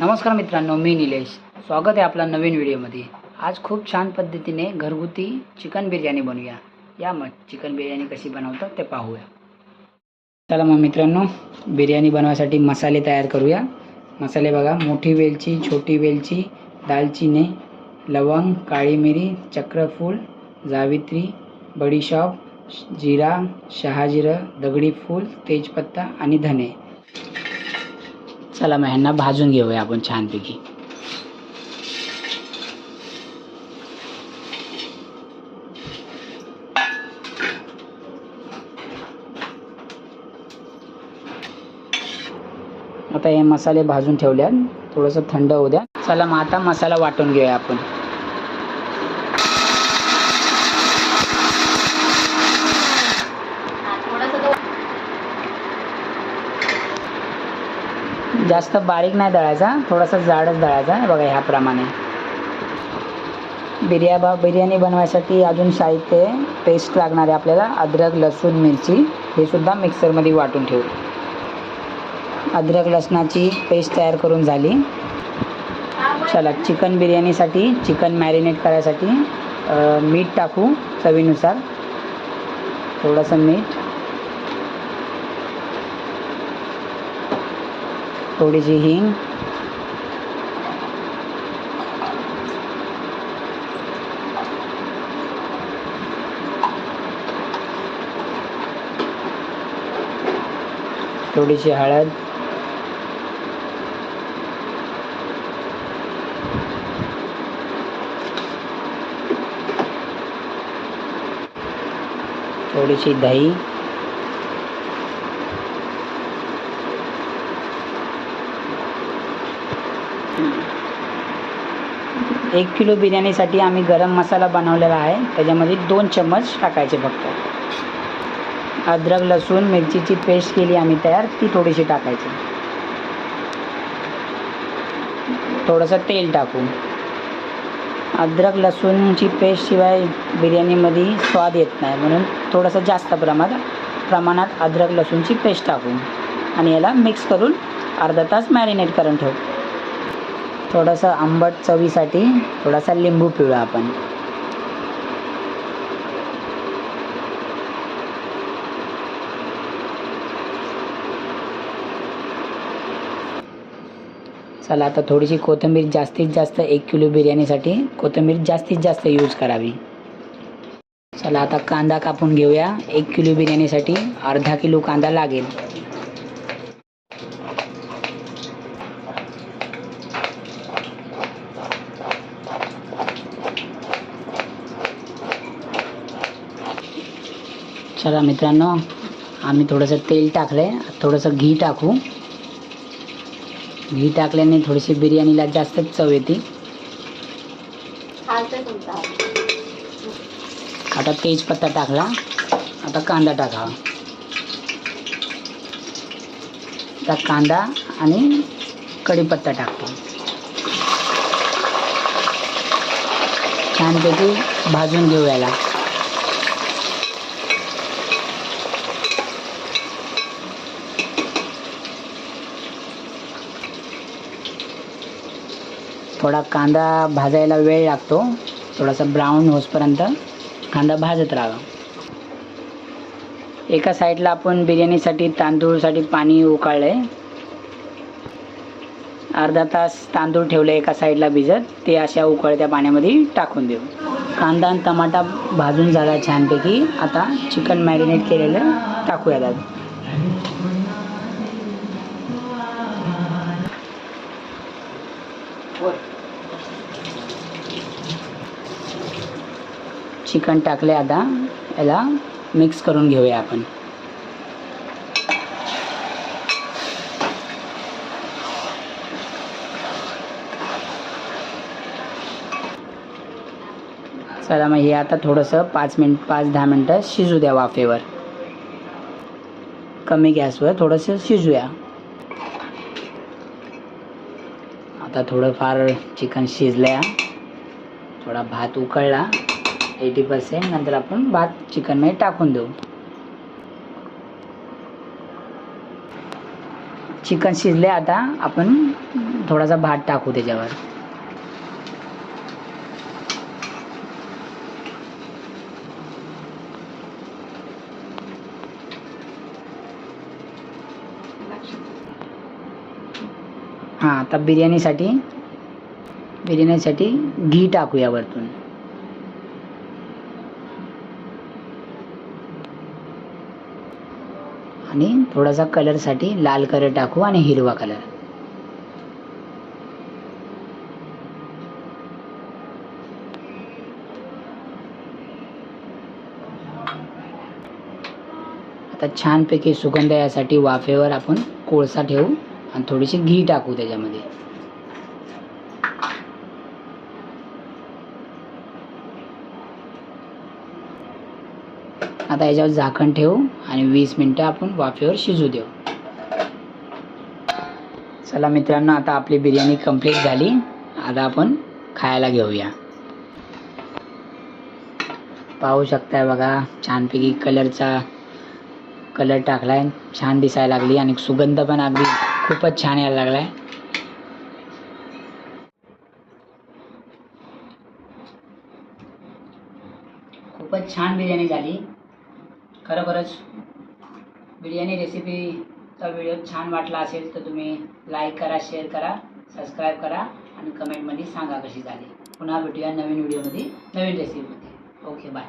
नमस्कार मित्रांनो मी निलेश. स्वागत आहे आपला नवीन व्हिडिओमध्ये. आज खूप छान पद्धतीने घरगुती चिकन बिर्याणी बनवूया. या मग चिकन बिर्याणी कशी बनवतात ते पाहूया. चला मग मित्रांनो बिर्याणी बनवायसाठी मसाले तयार करूया. मसाले बघा मोठी वेलची छोटी वेलची दालचिनी लवंग काळी मिरी चक्रफूल जावित्री बडीशॉप जिरा शहाजिरं दगडी फूल तेजपत्ता आणि धने. चला मग ह्यांना भाजून घेऊया आपण छानपैकी. आता हे मसाले भाजून ठेवल्या थोडंसं थंड होऊ द्या. चला मग आता मसाला वाटून घेऊया आपण. जास्त बारीक नाही दळायचा थोडासा जाडच दळायचा बघा ह्याप्रमाणे. बिर्या बा बिर्याणी बनवायसाठी अजून साहित्य आहे. पेस्ट लागणार आहे आपल्याला अद्रक लसूण मिरची हे सुद्धा मिक्सरमध्ये वाटून ठेवू. अद्रक लसणाची पेस्ट तयार करून झाली. चला चिकन बिर्याणीसाठी चिकन मॅरिनेट करायसाठी मीठ टाकू चवीनुसार. थोडंसं मीठ. थोडीशी हिंग. थोडीशी हळद. थोडीशी दही. एक किलो बिर्याणीसाठी आम्ही गरम मसाला बनवलेला आहे. त्याच्यामध्ये दोन चम्मच टाकायचे फक्त. अद्रक लसूण मिरचीची पेस्ट केली आम्ही तयार. ती थोडीशी टाकायची. थोडंसं तेल टाकू अद्रक लसूणची पेस्टशिवाय बिर्याणीमध्ये स्वाद येत नाही. म्हणून थोडंसं जास्त प्रमाणात प्रमाणात अद्रक लसूणची पेस्ट टाकू आणि याला मिक्स करून अर्धा तास मॅरिनेट करून ठेवू. थोडंसं आंबट चवीसाठी थोडासा लिंबू पिळू आपण. चला आता थोडीशी कोथिंबीर जास्तीत जास्त एक किलो बिर्याणीसाठी कोथिंबीर जास्तीत जास्त यूज करावी. चला आता कांदा कापून घेऊया. एक किलो बिर्याणीसाठी अर्धा किलो कांदा लागेल. चला मित्रांनो आम्ही थोडंसं तेल टाकलं आहे थोडंसं घी टाकू. घी टाकल्याने थोडीशी बिर्याणीला जास्तच चव येते. आता तेजपत्ता टाकला. आता कांदा टाकावा आता कांदा आणि कढीपत्ता टाकतो. छानपैकी भाजून घेऊ याला. थोडा कांदा भाजायला वेळ लागतो. थोडासा ब्राऊन होसपर्यंत कांदा भाजत राहावा. एका साईडला आपण बिर्याणीसाठी तांदूळसाठी पाणी उकळलं आहे अर्धा तास तांदूळ ठेवले एका साईडला भिजत. ते अशा उकळत्या पाण्यामध्ये टाकून देऊ. कांदा आणि टमाटा भाजून झाला छानपैकी. आता चिकन मॅरिनेट केलेलं टाकूया त्यात चिकन टाकले आता. याला मिक्स करून घेऊया आपण. चला मग हे आता थोडंसं पाच मिनिट पाच दहा मिनटं शिजू द्या वाफेवर. कमी गॅसवर थोडंसं शिजूया. आता थोडंफार चिकन शिजल्या. थोडा भात उकळला. एटी पर्सेंट नंतर आपण भात चिकनमध्ये टाकून देऊ. चिकन शिजले आता आपण थोडासा भात टाकू त्याच्यावर. हां आता बिर्याणीसाठी बिर्याणीसाठी घी टाकूया वरतून. आणि थोडासा कलरसाठी लाल कलर टाकू आणि हिरवा कलर आता छानपैकी सुगंध यासाठी वाफेवर आपण कोळसा ठेवू आणि थोडीशी घी टाकू त्याच्यामध्ये. आता याच्यावर झाकण ठेवू आणि वीस मिनटं आपण वाफेवर शिजू देऊ. चला मित्रांनो आता आपली बिर्याणी कंप्लीट झाली. आता आपण खायला घेऊया. पाहू शकताय बघा छानपैकी कलरचा कलर टाकलाय. छान दिसायला लागली आणि सुगंध पण अगदी खूपच छान यायला लागलाय. खूपच छान बिर्याणी झाली. खरोखरच बिर्याणी रेसिपीचा व्हिडिओ छान वाटला असेल तर तुम्ही लाईक करा शेअर करा सबस्क्राईब करा आणि कमेंटमध्ये सांगा कशी झाली. पुन्हा भेटूया नवीन व्हिडिओमध्ये नवीन रेसिपीमध्ये ओके बाय